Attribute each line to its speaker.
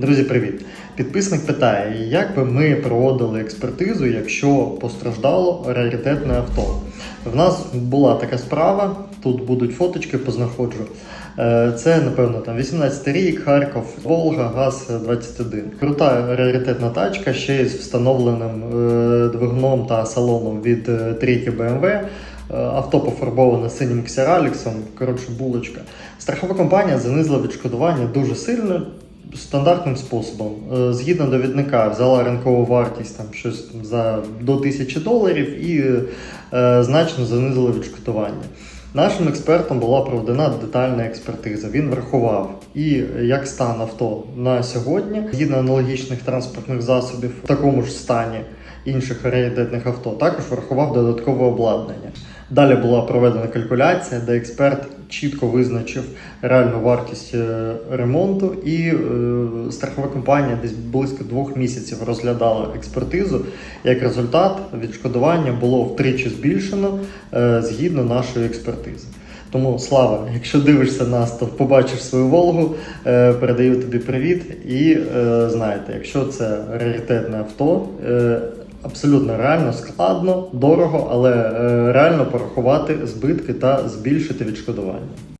Speaker 1: Друзі, привіт! Підписник питає, як би ми проводили експертизу, якщо постраждало раритетне авто. В нас була така справа, тут будуть фоточки, познаходжу. Е, Це, напевно, там 18 рік, Харків, Волга, ГАЗ-21. Крута раритетна тачка, ще з встановленим е, двигуном та салоном від е, трійки BMW. Авто пофарбоване синім ксераліксом, коротше, булочка. Страхова компанія занизила відшкодування дуже сильно. Стандартним способом. Е, Згідно довідника, взяла ринкову вартість там щось за до 1000 доларів і е, значно занизила відшкодування. Нашим експертом була проведена детальна експертиза. Він врахував і як стан авто на сьогодні, згідно аналогічних транспортних засобів в такому ж стані інших раритетних авто, також врахував додаткове обладнання. Далі була проведена калькуляція, де експерт чітко визначив реальну вартість е, ремонту, і е, страхова компанія десь близько двох місяців розглядала експертизу. Як результат, відшкодування було втричі збільшено е, згідно нашої експертизи. Тому слава, якщо дивишся нас, то побачиш свою Волгу, передаю тобі привіт. І знаєте, якщо це раритетне авто, абсолютно реально складно, дорого, але е, реально порахувати збитки та збільшити відшкодування.